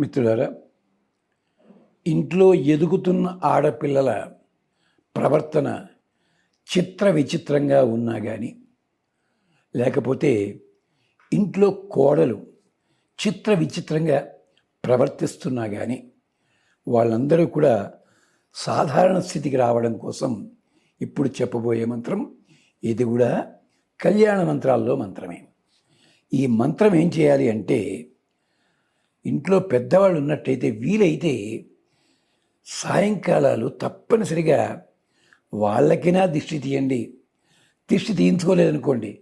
మిత్రులారా ఇంట్లో ఎదుగుతున్న ఆడపిల్లల ప్రవర్తన చిత్ర విచిత్రంగా ఉన్నా కానీ లేకపోతే ఇంట్లో కోడలు చిత్ర విచిత్రంగా ప్రవర్తిస్తున్నా కానీ వాళ్ళందరూ కూడా సాధారణ స్థితికి రావడం కోసం ఇప్పుడు చెప్పబోయే మంత్రం ఇది కూడా కళ్యాణ మంత్రాల్లో మంత్రమే. ఈ మంత్రం ఏం చేయాలి అంటే ఇంట్లో పెద్దవాళ్ళు ఉన్నట్టయితే వీలైతే సాయంకాలాలు తప్పనిసరిగా వాళ్ళకైనా దిష్టి తీయండి. దిష్టి తీయించుకోలేదనుకోండి.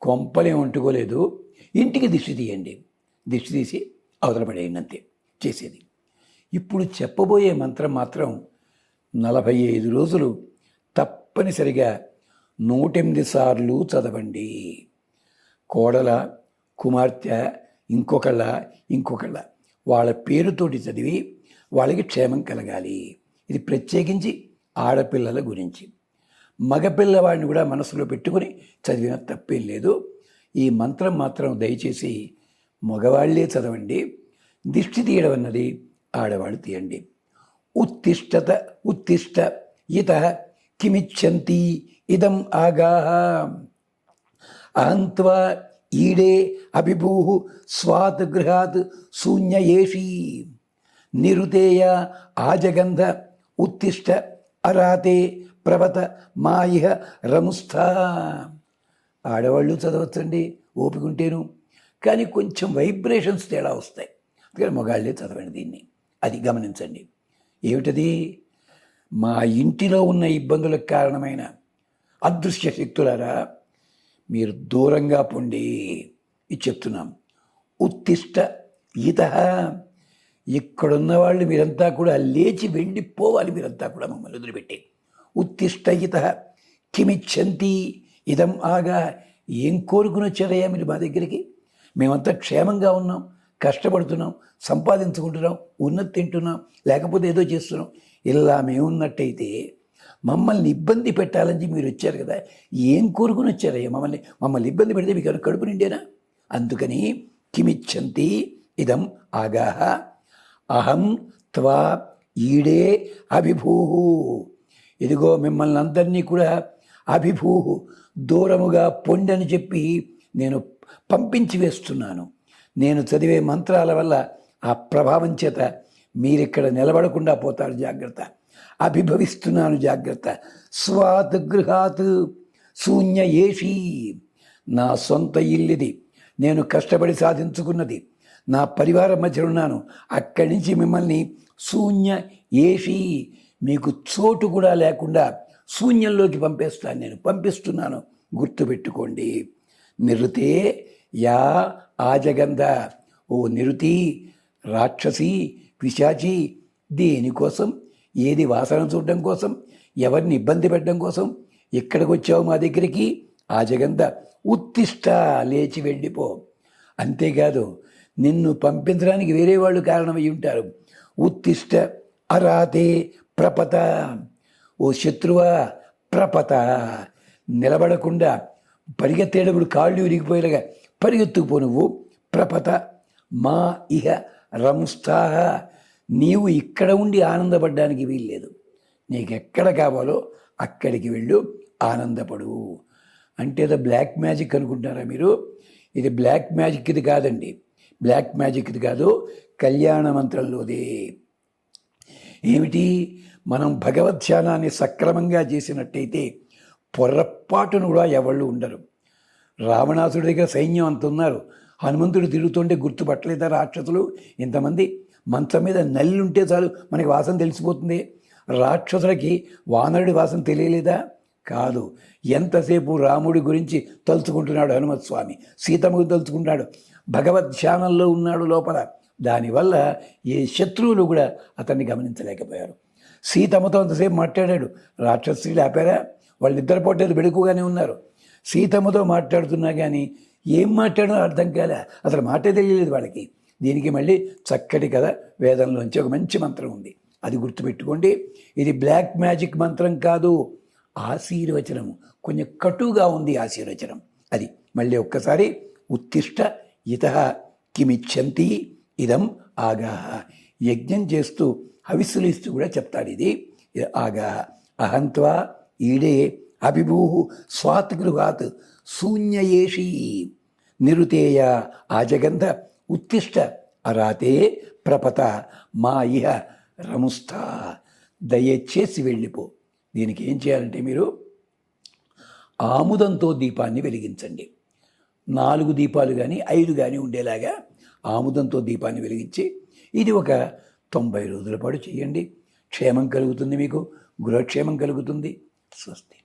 కొంపలేం వంటుకోలేదు. ఇంటికి దిష్టి తీయండి. దిష్టి తీసి అవతల పడేయండి అంతే చేసేది. ఇప్పుడు చెప్పబోయే మంత్రం మాత్రం నలభై ఐదు రోజులు తప్పనిసరిగా నూటెనిమిది సార్లు చదవండి. కోడల కుమార్తె ఇంకొకళ్ళ ఇంకొకళ్ళ. వాళ్ళ పేరుతోటి చదివి వాళ్ళకి క్షేమం కలగాలి. ఇది ప్రత్యేకించి ఆడపిల్లల గురించి. మగపిల్లవాడిని కూడా మనసులో పెట్టుకుని చదివిన తప్పేం లేదు. ఈ మంత్రం మాత్రం దయచేసి మగవాళ్ళే చదవండి. దిష్టి తీయడం అన్నది ఆడవాళ్ళు తీయండి. ఉత్తిష్టత ఉత్తిష్ట ఇత కిమిచ్చంతి ఇదం ఆగాహ. అహంత్వా ఈడే అభిభూ స్వాత్ గృహాత్ శూన్యేషీ. నిరుతేయ ఆజగంధ ఉత్తిష్ట అరాతే ప్రవత మాయిహ రముస్థ ఆడవాళ్ళు చదవచ్చండి ఓపికంటేను. కానీ కొంచెం వైబ్రేషన్స్ తేడా వస్తాయి. అందుకని మగాళ్ళే చదవండి దీన్ని. అది గమనించండి. ఏమిటది? మా ఇంటిలో ఉన్న ఇబ్బందులకు కారణమైన అదృశ్య శక్తులారా? మీరు దూరంగా పొండి ఇది చెప్తున్నాం. ఉత్తిష్ట ఇత ఇక్కడున్న వాళ్ళు మీరంతా కూడా లేచి వెళ్ళిపోవాలి మీరంతా కూడా మమ్మల్ని వదిలిపెట్టి. ఉత్తిష్ట ఇత కిమిచ్చంతి ఇదం ఆగా. ఏం కోరుకుని వచ్చారయ్యా మీరు మా దగ్గరికి? మేమంతా క్షేమంగా ఉన్నాం కష్టపడుతున్నాం సంపాదించుకుంటున్నాం ఉన్నది తింటున్నాం లేకపోతే ఏదో చేస్తున్నాం. ఇలా మేమున్నట్టయితే మమ్మల్ని ఇబ్బంది పెట్టాలని మీరు వచ్చారు కదా ఏం కోరుకుని వచ్చారయ్యా మమ్మల్ని? మమ్మల్ని ఇబ్బంది పెడితే మీకు కడుపు నిండేనా? అందుకని కిమిచ్చంతి ఇదం ఆగాహ. అహం త్వా ఈడే అభిభూహు. ఇదిగో మిమ్మల్ని అందరినీ కూడా అభిభూహు దూరముగా పొండని చెప్పి నేను పంపించి వేస్తున్నాను. నేను చదివే మంత్రాల వల్ల ఆ ప్రభావం చేత మీరిక్కడ నిలబడకుండా పోతారు జాగ్రత్త. అభిభవిస్తున్నాను జాగ్రత్త. స్వాత్ గృహాత్ శూన్య ఏషీ. నా సొంత ఇల్లిది. నేను కష్టపడి సాధించుకున్నది. నా పరివారం మధ్య ఉన్నాను. అక్కడి నుంచి మిమ్మల్ని శూన్య ఏషి. మీకు చోటు కూడా లేకుండా శూన్యంలోకి పంపేస్తాను నేను. పంపిస్తున్నాను. గుర్తుపెట్టుకోండి. నిరుతే యా ఆజగంధ. ఓ నిరుతి రాక్షసి పిశాచి దేనికోసం ఏది వాసన చూడడం కోసం ఎవరిని ఇబ్బంది పెట్టడం కోసం ఇక్కడికి వచ్చావు మా దగ్గరికి? ఆ జగంత ఉత్తిష్ట లేచి వెళ్ళిపో. అంతేకాదు నిన్ను పంపించడానికి వేరే వాళ్ళు కారణమై ఉంటారు. ఉత్తిష్ట అరాతే ప్రపత. ఓ శత్రువా ప్రపత. నిలబడకుండా పరిగెత్తేటప్పుడు కాళ్ళు విరిగిపోయేలాగా పరిగెత్తుకుపో నువ్వు. ప్రపత మా ఇహ రంస్థాహ నీవు ఇక్కడ ఉండి ఆనందపడడానికి వీల్లేదు. నీకు ఎక్కడ కావాలో అక్కడికి వెళ్ళు ఆనందపడు. అంటే ఏదో బ్లాక్ మ్యాజిక్ అనుకుంటారా మీరు? ఇది బ్లాక్ మ్యాజిక్ ఇది కాదండి. బ్లాక్ మ్యాజిక్ ఇది కాదు కళ్యాణ మంత్రంలోదే. ఏమిటి? మనం భగవత్ ధ్యానాన్ని సక్రమంగా చేసినట్టయితే పొర్రపాటును కూడా ఎవళ్ళు ఉండరు. రావణాసుడి దగ్గర సైన్యం అంత ఉన్నారు. హనుమంతుడు తిరుగుతుంటే గుర్తుపట్టలేదా రాక్షసులు? ఇంతమంది మంచం మీద నల్లి ఉంటే చాలు మనకి వాసన తెలిసిపోతుంది. రాక్షసులకి వానరుడి వాసన తెలియలేదా? కాదు. ఎంతసేపు రాముడి గురించి తలుచుకుంటున్నాడు హనుమత్ స్వామి? సీతమ్మకు తలుచుకుంటున్నాడు. భగవద్ ధ్యానంలో ఉన్నాడు లోపల. దానివల్ల ఏ శత్రువులు కూడా అతన్ని గమనించలేకపోయారు. సీతమ్మతో అంతసేపు మాట్లాడాడు. రాక్షసులు ఆపారా? వాళ్ళు నిద్రపోటేది బెడుకుగానే ఉన్నారు. సీతమ్మతో మాట్లాడుతున్నా కానీ ఏం మాట్లాడో అర్థం కాలే. అసలు మాటే తెలియలేదు వాళ్ళకి. దీనికి మళ్ళీ చక్కటి కథ వేదంలోంచి ఒక మంచి మంత్రం ఉంది. అది గుర్తుపెట్టుకోండి. ఇది బ్లాక్ మ్యాజిక్ మంత్రం కాదు. ఆశీర్వచనము. కొంచెం కటుగా ఉంది ఆశీర్వచనం. అది మళ్ళీ ఒక్కసారి ఉత్తిష్ట ఇత కిమిచ్చంతి ఇదం ఆగాహ. యజ్ఞం చేస్తూ హవిస్సులు ఇస్తూ కూడా చెప్తాడు ఇది. ఆగాహ. అహంత్వా ఈడే అభిభూహు స్వాత్ గృహాత్ శూన్యయేషీ. నిరుతేయ ఆజగంధ ఉత్తిష్ట అరాతే ప్రపత మా ఇహ రముస్థా దయచేసి వెళ్ళిపో. దీనికి ఏం చేయాలంటే మీరు ఆముదంతో దీపాన్ని వెలిగించండి. నాలుగు దీపాలు కానీ ఐదు కానీ ఉండేలాగా ఆముదంతో దీపాన్ని వెలిగించి ఇది ఒక తొంభై రోజుల పాటు చేయండి. క్షేమం కలుగుతుంది మీకు గృహక్షేమం కలుగుతుంది. స్వస్తి.